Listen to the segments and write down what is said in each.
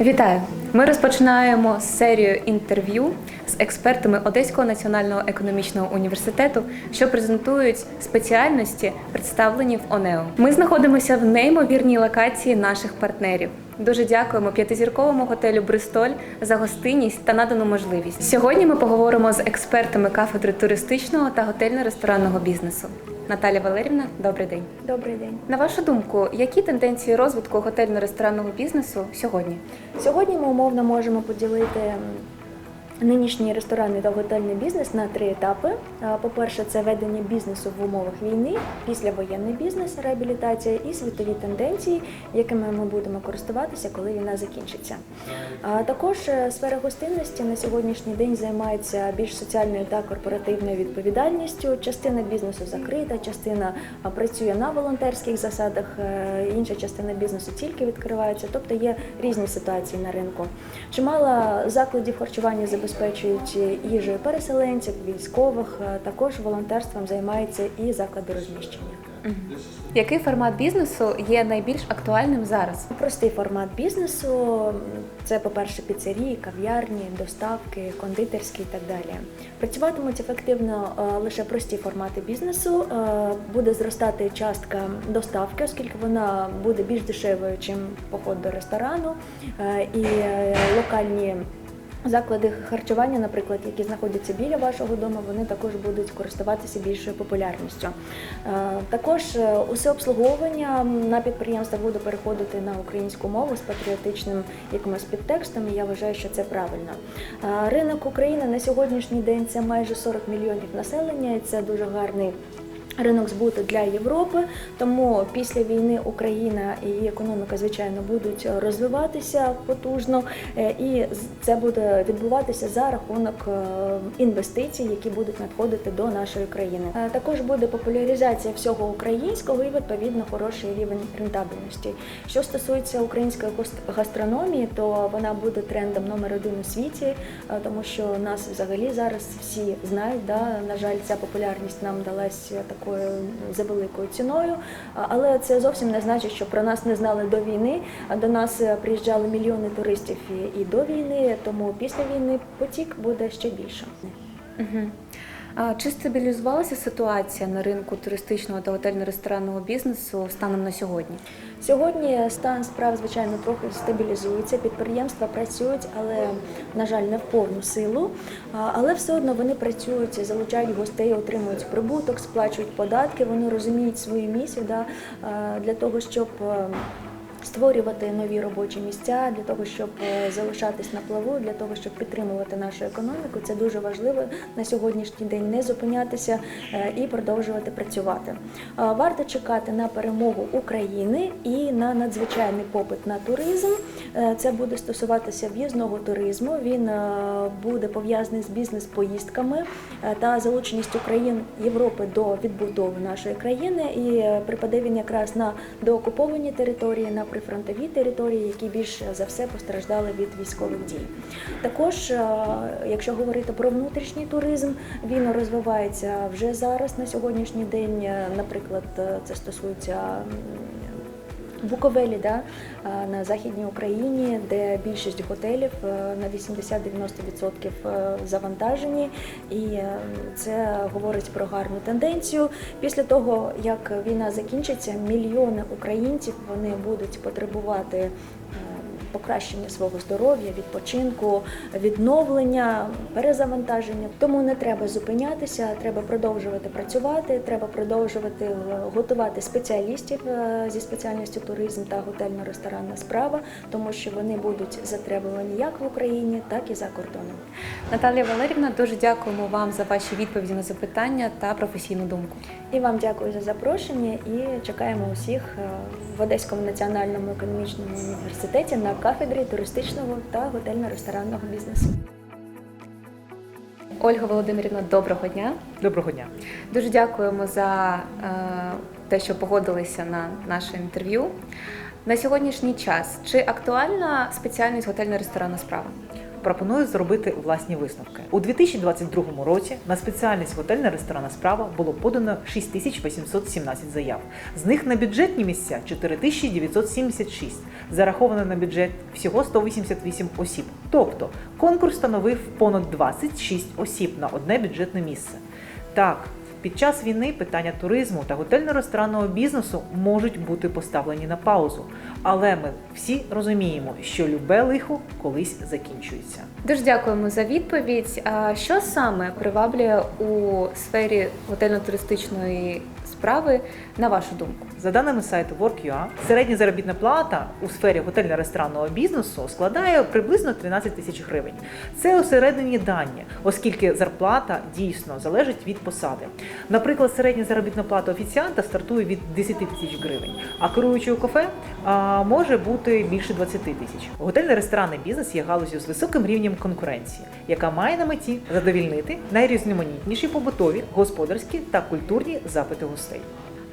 Вітаю! Ми розпочинаємо серію інтерв'ю з експертами Одеського національного економічного університету, що презентують спеціальності, представлені в ОНЕО. Ми знаходимося в неймовірній локації наших партнерів. Дуже дякуємо п'ятизірковому готелю Бристоль за гостинність та надану можливість. Сьогодні ми поговоримо з експертами кафедри туристичного та готельно-ресторанного бізнесу. Наталя Валерівна, добрий день. Добрий день. На вашу думку, які тенденції розвитку готельно-ресторанного бізнесу сьогодні? Сьогодні ми умовно можемо поділити нинішній ресторанний та готельний бізнес на три етапи. По-перше, це ведення бізнесу в умовах війни, післявоєнний бізнес, реабілітація і світові тенденції, якими ми будемо користуватися, коли війна закінчиться. Також е, сфера гостинності на сьогоднішній день займається більш соціальною та корпоративною відповідальністю. Частина бізнесу закрита, частина працює на волонтерських засадах, е, інша частина бізнесу тільки відкривається. Тобто є різні ситуації на ринку. Чимало закладів харчування забезпечують їжею переселенців, військових. е, Також волонтерством займаються і заклади розміщення. Який формат бізнесу є найбільш актуальним зараз? Простий формат бізнесу це, по-перше, піцерії, кав'ярні, доставки, кондитерські і так далі. Працюватимуть ефективно е, лише прості формати бізнесу. Е, Буде зростати частка доставки, оскільки вона буде більш дешевою, ніж поход до ресторану. І локальні Заклади харчування, наприклад, які знаходяться біля вашого дому, вони також будуть користуватися більшою популярністю. Е, Також е, усе обслуговування на підприємства буде переходити на українську мову з патріотичним якимось підтекстом. і Я вважаю, що це правильно. Е, Ринок України на сьогоднішній день це майже 40 мільйонів населення, і це дуже гарний. Ринок збуту для Європи, тому після війни Україна і її економіка, звичайно, будуть розвиватися потужно, е, і це буде відбуватися за рахунок е, інвестицій, які будуть надходити до нашої країни. Е, Також буде популяризація всього українського і відповідно хороший рівень рентабельності. Що стосується української гастрономії, то вона буде трендом номер один у світі, тому що нас взагалі зараз всі знають. Да? На жаль, ця популярність нам далась такою за великою ціною. Але це зовсім не значить, що про нас не знали до війни. До нас е, приїжджали мільйони туристів і до війни, тому після війни потік буде ще більше. Угу. Чи стабілізувалася ситуація на ринку туристичного та готельно-ресторанного бізнесу станом на сьогодні? Сьогодні стан справ, звичайно, трохи стабілізується. Підприємства працюють, але на жаль, не в повну силу. Але все одно вони працюють, залучають гостей, отримують прибуток, сплачують податки. Вони розуміють свою місію да, для того, щоб. Створювати нові робочі місця для того, щоб е, залишатись на плаву, для того, щоб підтримувати нашу економіку, це дуже важливо на сьогоднішній день не зупинятися е, і продовжувати працювати. Варто чекати на перемогу України і на надзвичайний попит на туризм. Е, Це буде стосуватися в'їзного туризму. Він буде пов'язаний з бізнес-поїздками та залученістю країн Європи до відбудови нашої країни. І припаде він якраз на доокуповані території, на прифронтові території, які більш за все постраждали від військових дій. Також, е, якщо говорити про внутрішній туризм, він розвивається вже зараз на сьогоднішній день. Е, Наприклад, е, це стосується. Буковелі, да, на західній Україні, де більшість готелів е, на 80-90% е, завантажені, і е, це говорить про гарну тенденцію. Після того, як війна закінчиться, мільйони українців вони будуть потребувати. Покращення свого здоров'я, відпочинку, відновлення, перезавантаження. Тому не треба зупинятися, треба продовжувати працювати, треба продовжувати е, готувати спеціалістів е, зі спеціальністю туризм та готельно-ресторанна справа, тому що вони будуть затребувані як в Україні, так і за кордоном. Наталія Валерівна, дуже дякуємо вам за ваші відповіді на запитання та професійну думку. І вам дякую за запрошення і чекаємо усіх е, в Одеському національному економічному університеті на кафедрі туристичного та готельно-ресторанного бізнесу. Ольга Володимирівна, доброго дня. Доброго дня. Дуже дякуємо за е, те, що погодилися на наше інтерв'ю. На сьогоднішній час чи актуальна спеціальність готельно-ресторанна справа? Пропоную зробити власні висновки. У 2022 році на спеціальність готельна ресторанна справа було подано 6817 заяв. З них на бюджетні місця 4976. Зараховано на бюджет всього 188 осіб. Тобто конкурс становив понад 26 осіб на одне бюджетне місце. Так, під час війни питання туризму та готельно-ресторанного бізнесу можуть бути поставлені на паузу, але ми всі розуміємо, що любе лихо колись закінчується. Дуже дякуємо за відповідь. Що саме приваблює у сфері готельно-туристичної справи, на вашу думку? За даними сайту Work.ua, середня заробітна плата у сфері готельно-ресторанного бізнесу складає приблизно 13 тисяч гривень. Це усередині дані, оскільки зарплата дійсно залежить від посади. Наприклад, середня заробітна плата офіціанта стартує від 10 тисяч гривень, а керуючого кафе а, може бути більше 20 тисяч. Готельно-ресторанний бізнес є галузю з високим рівнем конкуренції, яка має на меті задовільнити найрізноманітніші побутові, господарські та культурні запити гостей.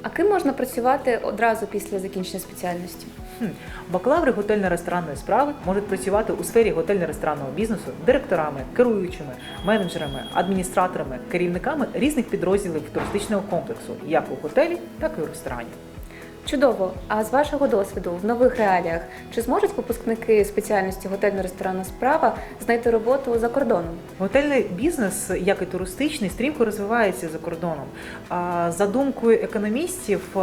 А ким можна працювати одразу після закінчення спеціальності? Хм. Бакалаври готельно-ресторанної справи можуть працювати у сфері готельно-ресторанного бізнесу директорами, керуючими, менеджерами, адміністраторами, керівниками різних підрозділів туристичного комплексу, як у готелі, так і у ресторані. Чудово! А з вашого досвіду в нових реаліях чи зможуть випускники спеціальності готельно-ресторанна справа знайти роботу за кордоном? Готельний бізнес, як і туристичний, стрімко розвивається за кордоном. За думкою економістів,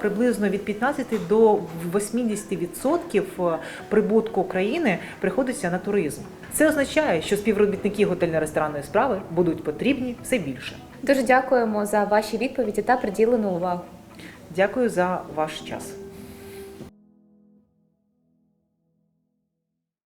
приблизно від 15 до 80% прибутку країни приходиться на туризм. Це означає, що співробітники готельно-ресторанної справи будуть потрібні все більше. Дуже дякуємо за ваші відповіді та приділену увагу. Дякую за ваш час.